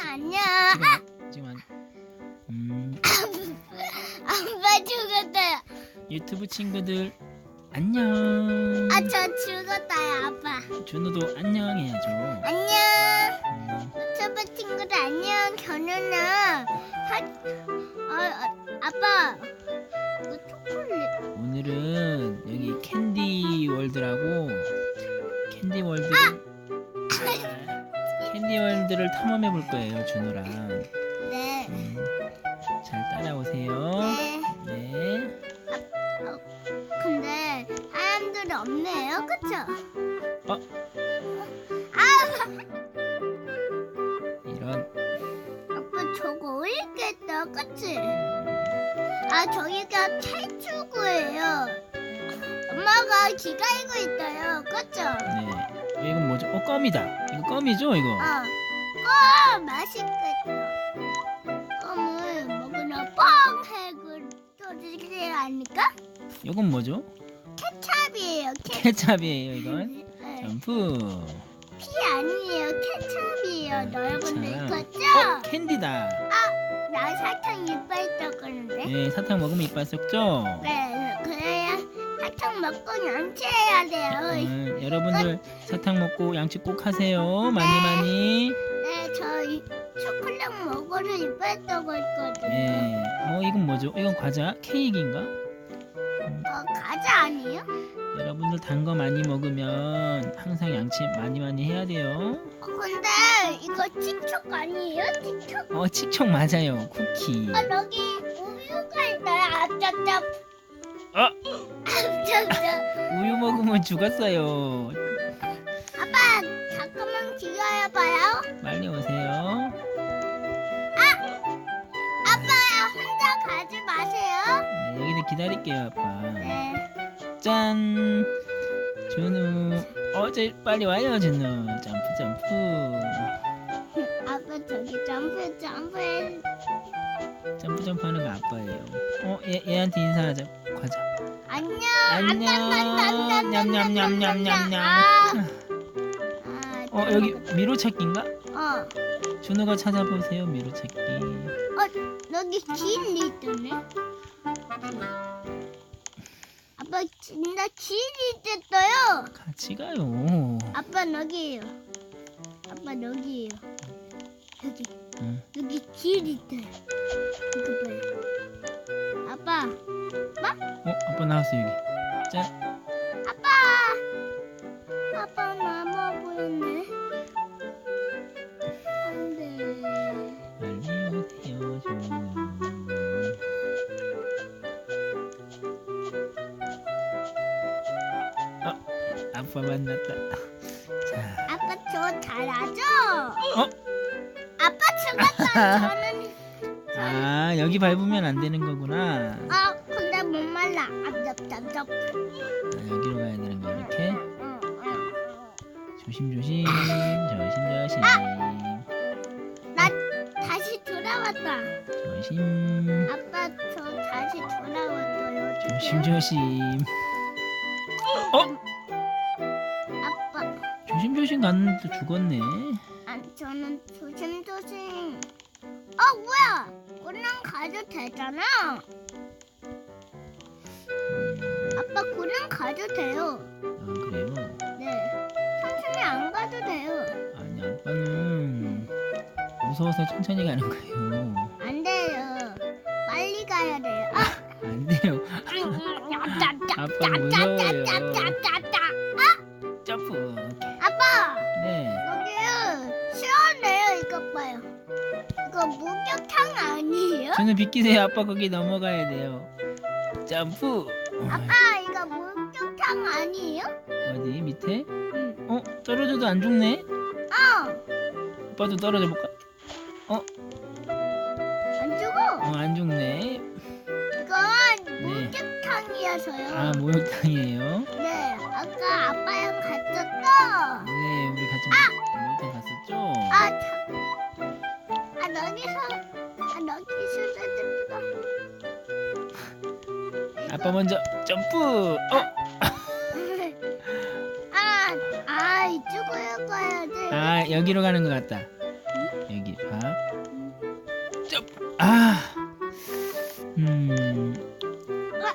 안녕. 지금 지금 안- 음, 아빠 죽었어요. 유튜브 친구들 안녕. 아, 저 죽었어요, 아빠. 준우도 안녕해야죠. 안녕. 음, 유튜브 친구들 안녕. 저는은 사... 어, 어, 아빠. 이거 초콜릿. 오늘은 여기 캔디 월드라고 캔디 월드 캔디 월드를 탐험해 볼 거예요, 준우랑. 네. 음, 잘 따라오세요. 네. 네. 근데 사람들이 없네요, 그쵸? 어? 아, 이런 아빠 저거 어렵겠다, 그치? 아, 저기가 탈출구예요. 엄마가 기다리고 있어요, 그쵸? 네. 어, 이건 뭐죠? 어, 껌이다. 이거 껌이죠, 이거? 어, 어, 맛있겠다. 껌을 먹으면 뻥 해그 소리를 아니까? 이건 뭐죠? 케찹이에요, 케찹. 케찹이에요, 이건. 네. 점프. 피 아니에요, 케찹이에요. 여러분들 케찹. 이거죠? 어, 캔디다. 나 사탕 이빨 썩었는데? 네, 사탕 먹으면 이빨 썩죠? 네, 사탕 먹고 양치해야 돼요. 음, 여러분들 사탕 먹고 양치 꼭 하세요. 많이 많이. 네, 저 이- 초콜릿 먹어도 이빨 썩었거든요. 네. 어, 이건 뭐죠? 이건 과자? 케이크인가? 어, 과자 아니에요? 여러분들 단 거 많이 먹으면 항상 양치 많이 많이 해야 돼요. 어, 근데 이거 틱톡 아니에요? 틱톡? 어, 칙촉 맞아요. 쿠키. 아, 여기 우유가 있어요. 앞잡잡. 어? 앞잡잡. 우유 먹으면 죽었어요. 아빠, 잠깐만 기다려봐요. 빨리 오세요. 아빠, 혼자 가지 마세요. 네, 여기서 기다릴게요, 아빠. 네. 짠. 준우. 어제 빨리 와요, 준우. 점프 점프. 아빠 저기 점프 점프 점프 점프 하는 거 아빠예요. 어, 얘 얘한테 인사하자. 과자. 안녕 안녕. 냠냠냠냠냠냠. 아, 아, 어, 여기 미로 찾기인가? 어 준우가 찾아보세요, 미로 찾기. 여기 길이 있더네 아빠 진짜 길이 있었어요 같이 가요. 아빠 여기에요 아빠 여기에요 여기 응. 여기 길이 있어요 이거 봐요 아빠 어, 아빠 나왔어 여기. 짠. 아빠 아빠 나무 보였네 안돼 빨리 오세요, 준우. 어, 아빠 만났다. 자, 아빠 저 잘하죠? 어? 아빠 죽었어요. 저는 아 여기 밟으면 안 되는 거구나. 아 근데 못 말라. 앞잡잡잡. 아, 여기로 가야 되는 거 이렇게. 응, 응, 응. 조심 조심 조심 조심 나 다시 돌아왔다. 조심 아빠 저 다시 돌아왔어요. 조심 조심. 어? 아빠 조심 조심 갔는데 죽었네. 아 저는 조심조심. 어 뭐야? 그냥 가도 되잖아. 아빠 그냥 가도 돼요. 아 그래요? 네. 천천히 안 가도 돼요. 아니 아빠는 무서워서 천천히 가는 거예요. 안 돼요. 빨리 가야 돼요. 아! 안 돼요. 아빠 무서워요. 저는 비키세요. 아빠 거기 넘어가야 돼요. 점프. 아빠 이거 목욕탕 아니에요? 어디 밑에? 응. 어 떨어져도 안 죽네. 어. 아빠도 떨어져 볼까? 안 죽어. 어안 죽네. 이건 네. 목욕탕이어서요. 아 목욕탕이에요. 네. 아까 아빠랑 갔었어. 네, 우리 같이 목욕탕 갔었죠. 아 참. 아 여기서 아. 아빠 먼저 점프. 어, 아, 아, 이쪽으로 가야 돼. 아 여기로 가는 것 같다. 여기. 아 점. 아. 음. 자.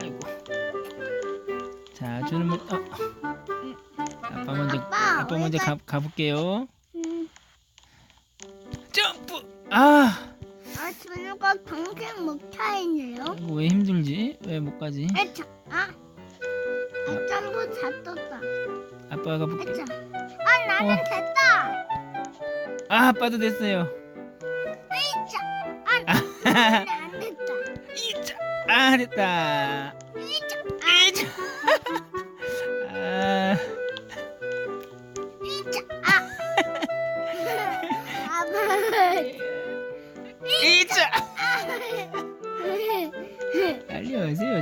아이고. 자, 주는 뭐 어. 아빠 먼저 아빠, 아빠 먼저 가 가볼게요. 왜 못 가지? 에차, 아, 아, 점프 다 떴다. 아빠가 가볼게. 에차, 아, 나는 어. 됐다. 아, 아빠도 됐어요. 에차, 아, 나는 안 됐다. 이자. 아, 됐다.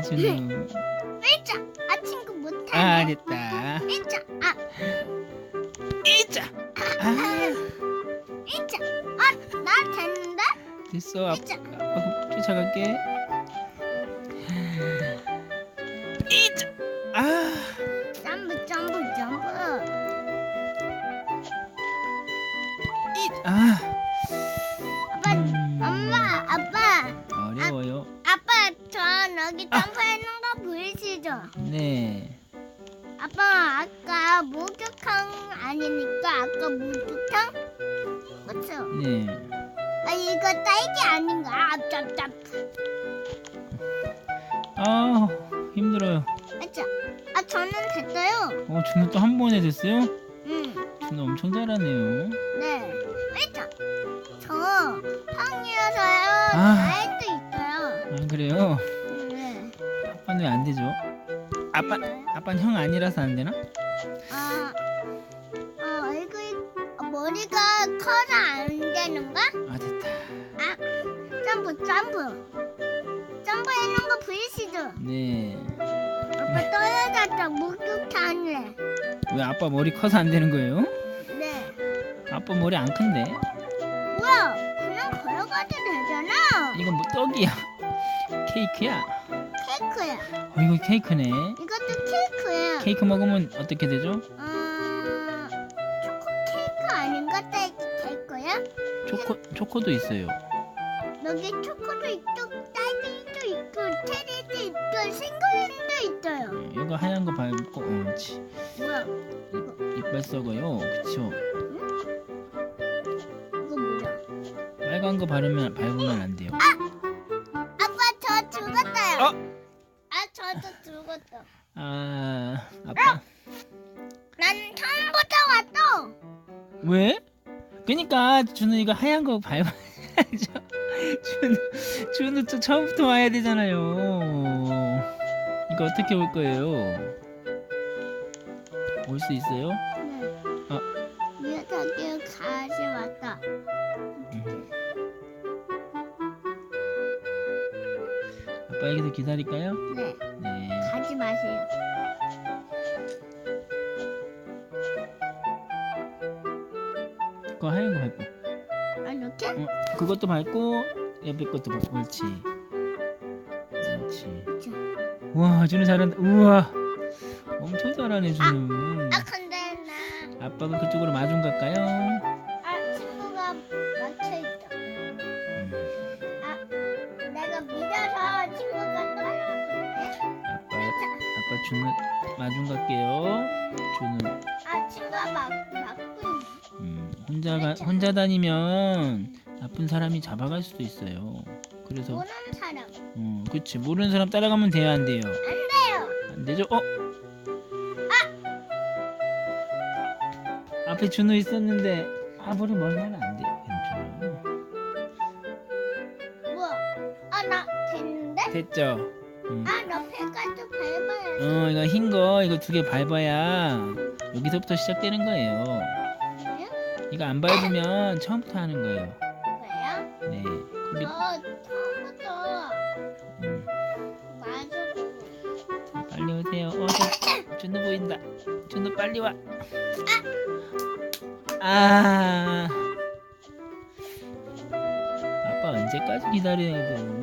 준우. 에차, 아, 친구 아, 못하네. 됐다. 에차, 아, 이자. 아, 에차, 아, 나 됐는데? 됐어. 아빠, 이자. 아빠 쫓아갈게. 이자. 아. 점프, 점프, 점프. 이. 아. 네. 아빠 아까 목욕탕 아니니까 아까 목욕탕? 그쵸? 네. 아 이거 딸기 아닌가? 앞잡잡 아, 힘들어요. 그쵸? 아 저는 됐어요 어, 준우 또 한 번에 됐어요? 응 준우 엄청 잘하네요. 네 그쵸? 저 형이라서요 아. 나이도 있어요 아, 그래요? 네 아빠는 왜안 되죠? 아빠, 아빠는 형 아니라서 안 되나? 아, 어, 얼굴 어, 머리가 커서 안 되는가? 아, 됐다. 아, 점프, 점프. 점프하는 거 보이시죠? 네. 아빠 떨어졌다, 목욕탕에. 왜 아빠 머리 커서 안 되는 거예요? 네. 아빠 머리 안 큰데? 뭐야? 그냥 걸어가도 되잖아. 이건 뭐 떡이야? 케이크야? 케이크야. 어, 이거 케이크네. 이것도 케이크 먹으면 어떻게 되죠? 어, 초코 케이크 아닌가? 딸기 케이크야? 초코, 초코도 있어요. 여기 초코도 있고, 딸기도 있고, 체리도 있고, 생크림도 있어요. 어, 이거 하얀 거 밟고, 어, 그렇지. 뭐야? 이빨 썩어요. 그쵸? 이거 뭐야? 빨간 거 바르면, 밟으면 안 돼요. 아빠 저 죽었어요. 어? 아 저도 죽었어. 아, 아빠. 나는 처음부터 왔어. 왜? 그니까, 준우 이거 하얀 거 밟아야죠. 준우, 준우 또 처음부터 와야 되잖아요. 이거 어떻게 올 거예요? 올 수 있어요? 네. 어. 미역하게 가지 왔다. 아빠 여기서 기다릴까요? 네. 마세요. 그거 하얀 거 밟고. 아 이렇게? 어, 그것도 밟고 옆에 것도 밟고. 옳지. 옳지. 그쵸. 우와, 준우 잘한다. 우와. 엄청 잘하네, 준우. 아 근데 나 아빠가 그쪽으로 마중 갈까요? 준우 마중 갈게요. 준우. 아 친구가 막. 음, 혼자 가, 혼자 다니면 나쁜 사람이 잡아갈 수도 있어요. 그래서 모르는 사람 어, 그치 모르는 사람 따라가면 돼요, 안 돼요? 안 돼요. 안 되죠? 어? 앞에 준우 있었는데 아 머리 멀리 하면 안 돼요, 준우. 뭐야? 아나 됐는데? 됐죠? 음. 아나 배까지 밟아야 어, 이거 흰 거 이거 두 개 밟아야 여기서부터 시작되는 거예요. 이거 안 밟으면 처음부터 하는 거예요. 왜요? 네. 거기 저 처음부터 음, 맞아도 빨리 오세요. 어, 저, 준우 보인다. 준우 빨리 와. 아. 아빠 언제까지 기다려야 돼?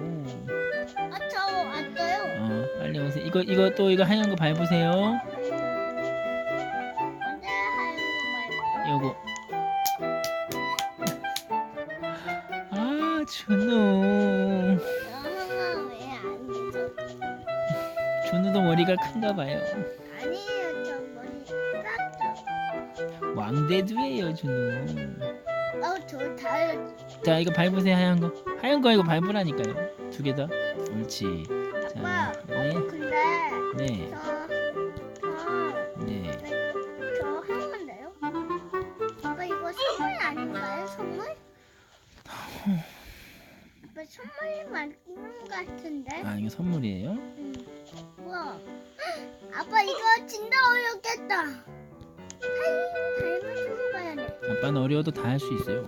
이거 이거 또 이거 하얀 거 밟으세요. 언제 요거. 아, 준우. 왜안? 준우도 머리가 큰가 봐요. 아니에요 저 머리 깎죠. 왕대두예요, 준우. 어저. 자, 이거 밟으세요, 하얀 거. 하얀 거 이거 밟으라니까요. 두개 더. 옳지. 아빠. 자, 네. 근데 네. 저저 네. 저 하면 돼요? 아빠 이거 선물 아닌가요? 선물? 아빠 선물 맞는 것 같은데? 아, 이거 선물이에요? 응. 우와. 아빠 이거 진짜 어렵겠다. 하이 닮아주고 가야 돼. 아빠는 어려워도 다 할 수 있어요.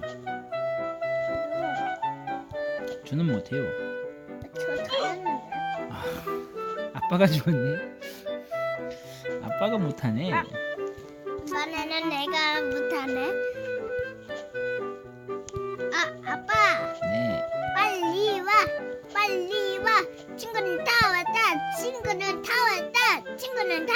준우는 못해요. 아빠가 죽었네. 아빠가 못하네. 이번에는 내가 못하네. 아 아빠 네. 빨리 와 빨리 와 친구는 다 왔다 친구는 다 왔다 친구는 다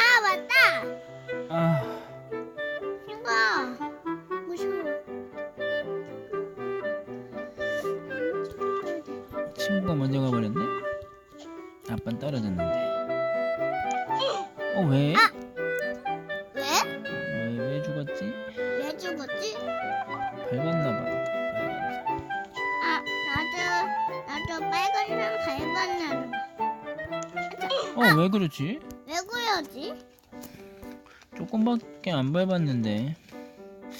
나도 빨간색 밟았나 어왜 그러지? 왜 그러지? 조금밖에 안 밟았는데.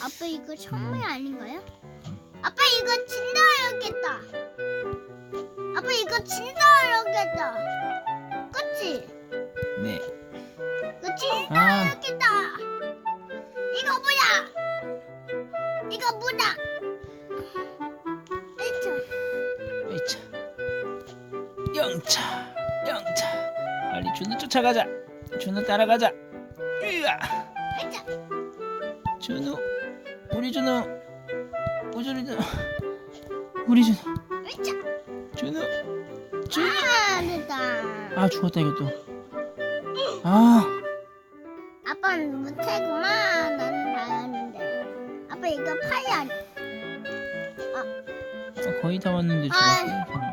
아빠 이거 선물 아닌가요? 아빠 이거 진짜 어렵겠다. 아빠 이거 진짜 어렵겠다. 그치? 네. 이거 진짜 아. 어렵겠다. 이거 뭐야? 이거 뭐다? 영차. 영차. 빨리 준우 쫓아가자. 준우 따라가자. 으아. 준우. 우리 준우. 우리 준우. 우리 준우. 준우. 준우. 아, 됐다. 아 죽었다 이것도. 아. 아빠는 못해구만. 나는 잘하는데. 아빠 이거 아니 아, 거의 다 왔는데 죽었어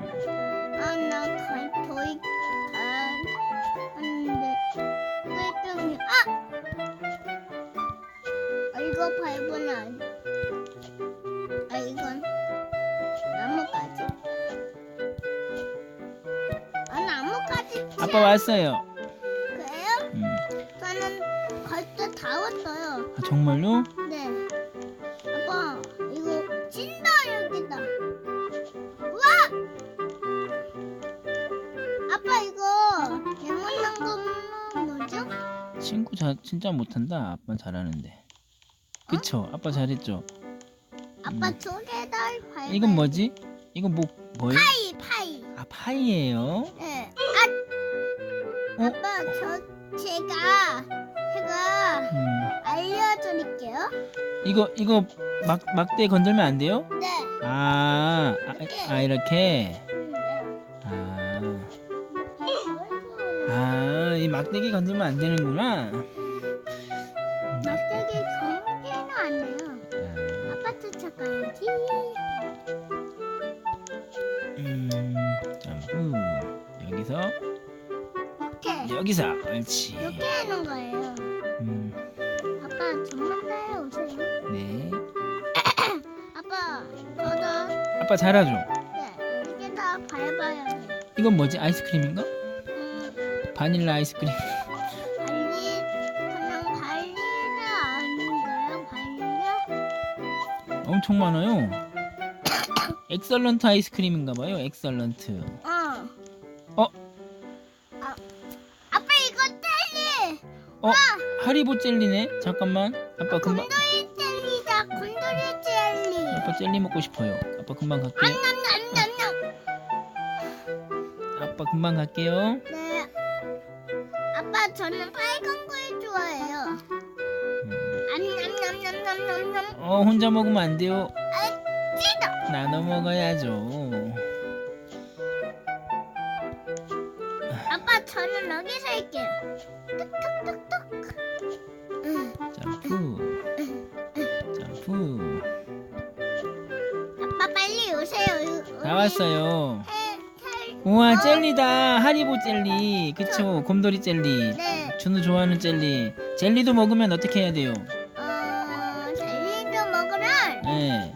왔어요. 그래요? 음. 저는 벌써 다 왔어요. 아, 정말요? 네. 아빠, 이거 진짜 어렵겠다. 우와! 아빠, 이거 예문난 거는 뭐죠? 친구 자, 진짜 못한다. 아빠 잘하는데. 그쵸? 아빠 잘했죠? 아빠 두개다 밟아요. 이건 뭐지? 이건 뭐 뭐예요? 파이, 파이. 아 파이예요. 네. 어? 아빠, 저, 제가, 제가 음. 알려드릴게요. 이거 이거 막 막대 건들면 안 돼요? 네. 아, 아, 아 이렇게. 음, 네. 아, 아, 이 막대기 건들면 안 되는구나. 여기서 옳지. 이렇게 하는 거예요. 음, 아빠 정말 따라오세요. 네. 아빠 저도 아빠 잘하죠? 네 이게 다 밟아야 돼. 이건 뭐지? 아이스크림인가? 음 바닐라 아이스크림. 발리 그냥 발리가 아닌가요? 발리가? 엄청 많아요. 엑설런트 아이스크림인가 봐요. 엑설런트. 하리보 젤리네. 잠깐만. 아빠 금방 곤돌이 젤리다. 곤돌이 젤리. 아빠 젤리 먹고 싶어요. 아빠 금방 갈게요. 냠냠냠냠. 아빠 금방 갈게요. 네. 아빠 저는 빨간 걸 좋아해요. 음. 안냠냠냠냠냠냠. 어 혼자 먹으면 안 돼요. 찌다. 나눠 먹어야죠. 아빠 저는 여기서 할게요. 뚝뚝뚝뚝. 응. 점프. 후. 아빠 빨리 오세요. 우리 다 왔어요. 해- 해- 우와 어, 젤리다 하리보 젤리 그쵸 곰돌이 젤리 네. 준우 좋아하는 젤리 젤리도 먹으면 어떻게 해야 돼요? 어, 젤리도 먹으면 네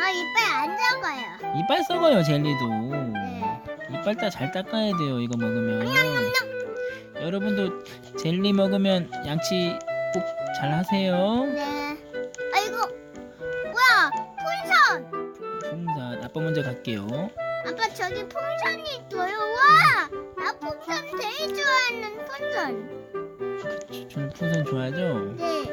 아 이빨 안 적어요. 이빨 썩어요 젤리도 네. 이빨 다 잘 닦아야 돼요 이거 먹으면 여러분도 젤리 먹으면 양치 꼭 잘 하세요 네. 아이고 뭐야 풍선. 풍선 아빠 먼저 갈게요 아빠 저기 풍선이 있어요. 와, 나 풍선 되게 좋아하는 풍선. 준우 풍선 좋아하죠? 네.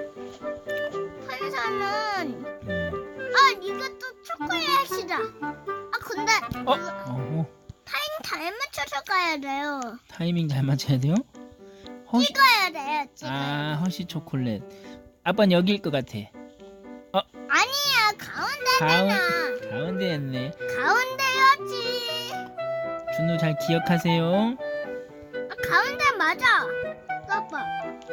풍선은 음. 아 이것도 초콜릿이다. 아 근데 어? 어허 타임 잘 맞춰서 가야 돼요. 타이밍 잘 맞춰야 돼요? 허쉬 찍어야 돼요. 찍어. 야 아 허쉬 초콜릿 아빠는 여기일 것 같아 아니야 가운데잖아. 가운데였네 가운데였지. 준우 잘 기억하세요 아, 가운데 맞아. 아빠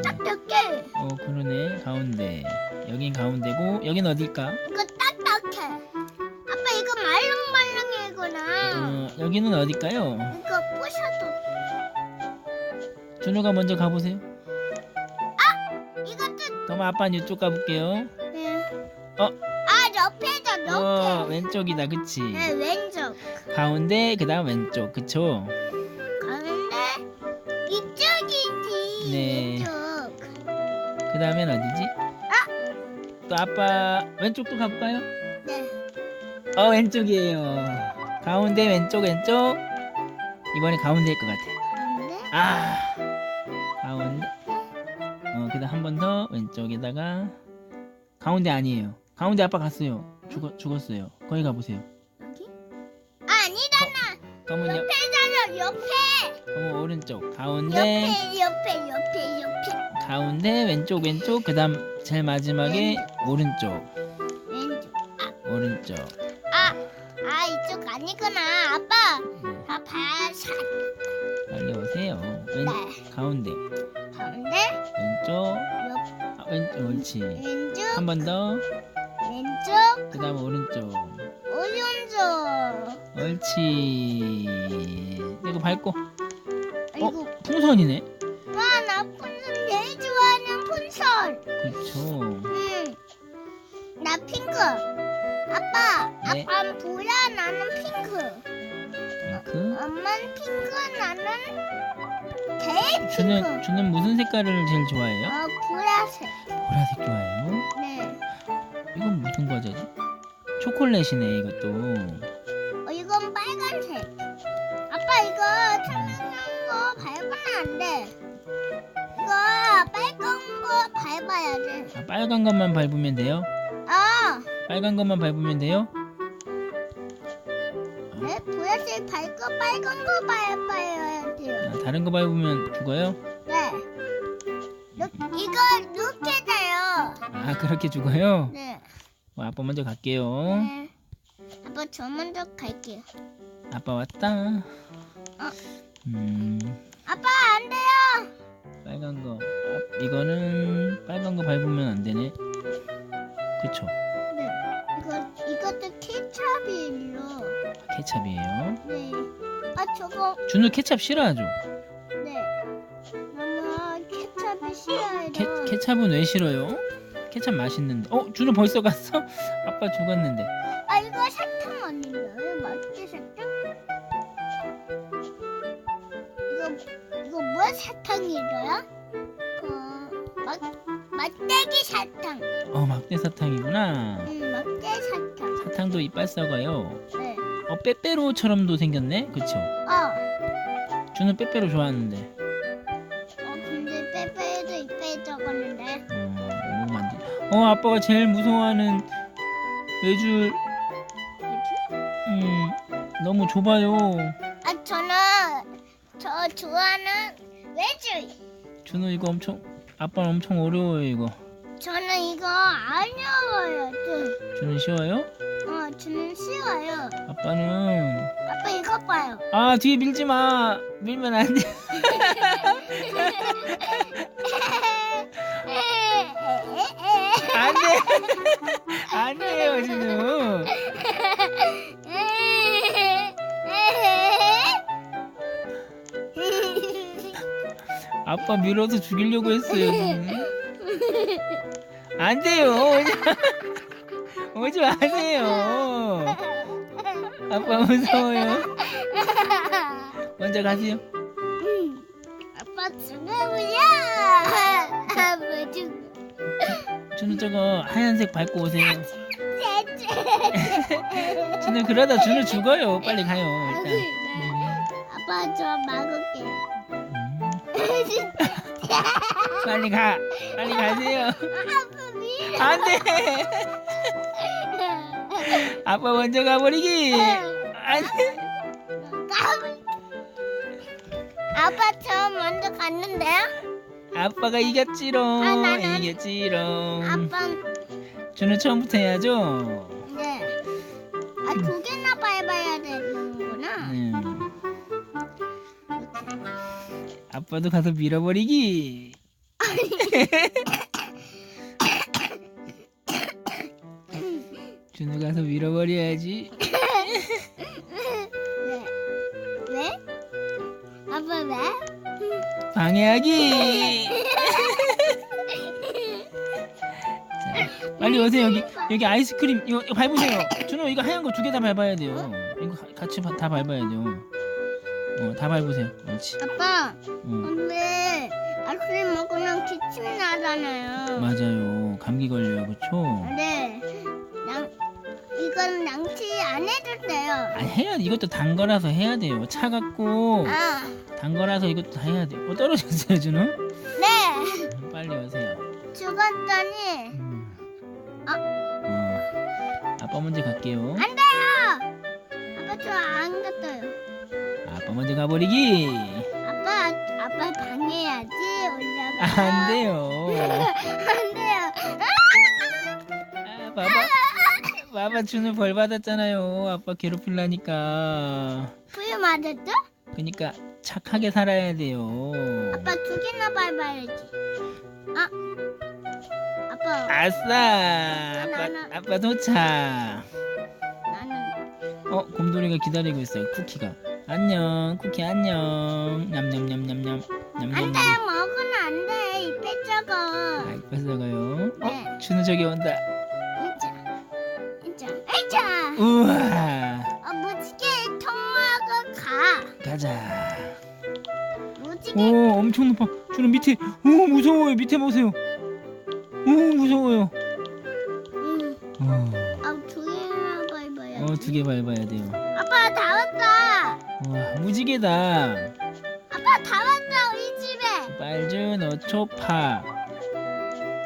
딱몇 개. 어 그러네 가운데 여긴 가운데고 여긴 어딜까? 이거 딱딱해. 아빠 이거 말랑말랑이구나. 어 여기는 어딜까요? 이거 준우가 먼저 가보세요 이것도 그럼 아빠 는 이쪽 가볼게요 네. 어? 아 옆에다 어 옆에. 왼쪽이다 그치 네 왼쪽. 가운데 그 다음 왼쪽 그쵸? 가운데 이쪽이지. 네. 이쪽. 그 다음엔 어디지? 또 아빠 왼쪽도 가볼까요? 네. 어 왼쪽이에요 가운데 왼쪽 왼쪽 이번에 가운데일 것 같아 가운데. 아 왼쪽에다가 가운데 아니에요 가운데 아빠 갔어요 죽어, 죽었어요 거기 가보세요 여기? 아 아니잖아. 그러면, 여, 옆에잖아 옆에. 그러면 오른쪽 가운데 옆에 옆에 옆에 옆에. 가운데 왼쪽 왼쪽 그 다음 제일 마지막에 오른쪽 왼쪽. 오른쪽 아, 아 이쪽 아니구나. 아빠, 네, 다 봐사. 빨리 오세요 왼, 네. 가운데 가운데, 왼쪽 옆, 아, 왼쪽 옳지 왼쪽, 한 번 더 왼쪽, 그 다음 오른쪽 오른쪽. 옳지 이거 밟고 아이고, 풍선이네 와, 나 폰선 제일 좋아하는 폰선. 그쵸 응. 나 핑크. 아빠, 네. 아빠는 보라, 나는 핑크. 핑크 엄마는 핑크, 나는 대 주는 핑크. 주는 무슨 색깔을 제일 좋아해요? 어, 보라색. 보라색 좋아해요? 네. 이건 무슨 과자지? 초콜릿이네 이것도 어, 이건 빨간색. 아빠 이거 투명한 거 밟으면 안 돼. 이거 빨간 거 밟아야 돼. 아, 빨간 것만 밟으면 돼요? 아, 빨간 것만 밟으면 돼요? 네? 보라색 밟고 빨간 거 밟아야 돼요. 아, 다른 거 밟으면 죽어요? 네. 루, 이거. 아 그렇게 죽어요? 네. 어, 아빠 먼저 갈게요 네. 아빠 저 먼저 갈게요. 아빠 왔다 음 아빠 안 돼요. 빨간 거 아, 이거는 빨간 거 밟으면 안 되네 그쵸 네. 이거 이것도 케찹이에요. 케찹이에요 네. 아 저거 준우 케찹 싫어하죠? 네. 엄마 케찹이 싫어요. 케, 케찹은 왜 싫어요? 케찹 맛있는데 어? 준우 벌써 갔어? 아빠 죽었는데 아 이거 사탕 아닌가요? 맛있게 사탕? 이거 이거 뭐야 사탕이래요? 그 맛, 맛대기 사탕. 어 막대 사탕이구나 응, 맛대 사탕. 사탕도 이빨 썩어요 네. 어 빼빼로처럼도 생겼네 그쵸? 어. 준우 빼빼로 좋아하는데 어 아빠가 제일 무서워하는 외줄? 음 너무 좁아요 아 저는 저 좋아하는 외줄. 준우 이거 엄청 아빠는 엄청 어려워요 이거 저는 이거 어려워요. 좀. 준우 쉬워요? 어 저는 쉬워요. 아빠는 아빠 이거 봐요. 아 뒤에 밀지 마 밀면 안 돼 안 돼 안 돼요, 준우. 아빠 밀어서 죽이려고 했어요. 안 돼요. 오지, 오지 마세요. 아빠 무서워요. 먼저 가세요. 저거 하얀색 밟고 오세요. 쟤쟤. 준우 그러다 준우 죽어요. 빨리 가요. 일단. 아빠 저 막을게. 음, 빨리 가. 빨리 가세요. 아빠 밀어. 안 돼. 아빠 먼저 가버리기. 안 돼. 까불. 아빠 저 먼저 갔는데요? 아빠가 이겼지롱. 아, 나는- 이겼지롱. 아빠 준우 처음부터 해야죠. 네. 아 두 개나 밟아야 되는구나. 음. 아빠도 가서 밀어버리기. 준우 가서 밀어버려야지. 방해하기. 자, 빨리 오세요 여기 여기 아이스크림 이거, 밟으세요. 준호 이거 하얀 거 두 개 다 밟아야 돼요. 이거 가- 같이 바- 다 밟아야 돼요. 어, 다 밟으세요. 그렇지. 아빠, 어, 근데 아이스크림 먹으면 기침이 나잖아요. 맞아요. 감기 걸려요, 그렇죠? 네. 양, 이건 양치 안 해도 돼요. 아 해야 이것도 단 거라서 해야 돼요. 차갑고 아, 단 거라서 이것도 다 해야 돼요. 어, 떨어졌어요, 준호? 네. 빨리 오세요. 죽었더니 음. 아. 어. 아빠 먼저 갈게요. 안 돼요. 아빠 저 안 갔어요. 아빠 먼저 가버리기. 아빠, 아빠 방해야지 올라가. 안 돼요. 안 돼요. 아, 봐봐. 봐봐, 준우 벌 받았잖아요. 아빠 괴롭히려니까. 부유 맞았죠? 그니까 착하게 살아야 돼요. 아빠 두 개나 밟아야지. 아, 아빠 아싸! 아빠, 아빠 도착. 나는 어, 곰돌이가 기다리고 있어요. 쿠키가. 안녕, 쿠키 안녕. 냠냠냠냠냠. 안 냠냠냠. 돼, 먹으면 안 돼. 입에 적어. 아, 뺏어가요. 네. 어, 준우 저기 온다. 이자, 이자, 이자. 우와. 가. 가자. 무지개. 오, 엄청 높아. 준우 밑에. 오, 무서워요. 밑에 보세요. 오, 무서워요. 음, 어, 아, 두 개나 밟아야지. 어, 두 개 밟아야 돼요. 아빠 다 왔다. 와, 무지개다. 아빠 다 왔다 우리 집에. 빨주노 초파.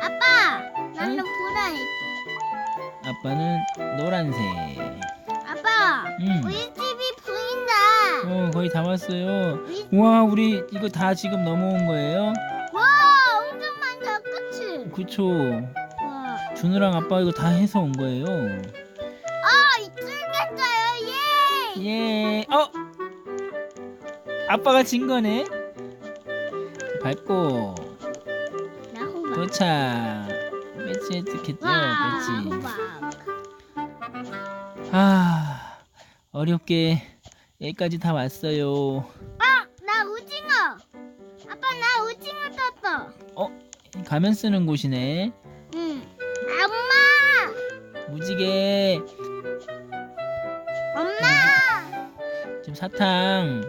아빠, 나는 보라색. 아빠는 노란색. 아빠, 음. 우리 보인다. 어, 거의 다 왔어요. 우리 와, 우리 이거 다 지금 넘어온 거예요? 와, 엄청 많다, 그치? 그쵸. 와, 준우랑 아빠 이거 다 해서 온 거예요. 아, 이틀겠어요, 예. 예. 어? 아빠가 진 거네. 밟고 나 호박. 도착. 와, 배지. 호박. 아, 어렵게 여기까지 다 왔어요. 아, 나 오징어. 아빠, 나 오징어 떴어. 가면 쓰는 곳이네. 응. 엄마, 무지개. 엄마. 지금 사탕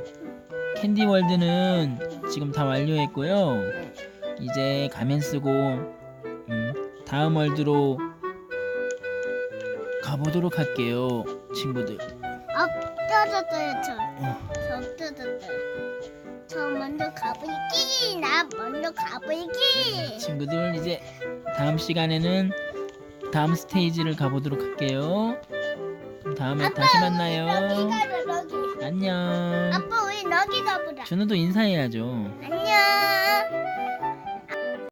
캔디 월드는 지금 다 완료했고요. 이제 가면 쓰고 음, 다음 월드로 가보도록 할게요, 친구들. 엎드렸어요, 저. 어, 저 엎드렸어요. 저 먼저 가볼기. 나 먼저 가볼기. 친구들 이제 다음 시간에는 다음 스테이지를 가보도록 할게요. 그럼 다음에 다시 만나요. 여기 가자, 여기. 안녕. 아빠, 우리 여기 가보자. 준우도 인사해야죠. 안녕.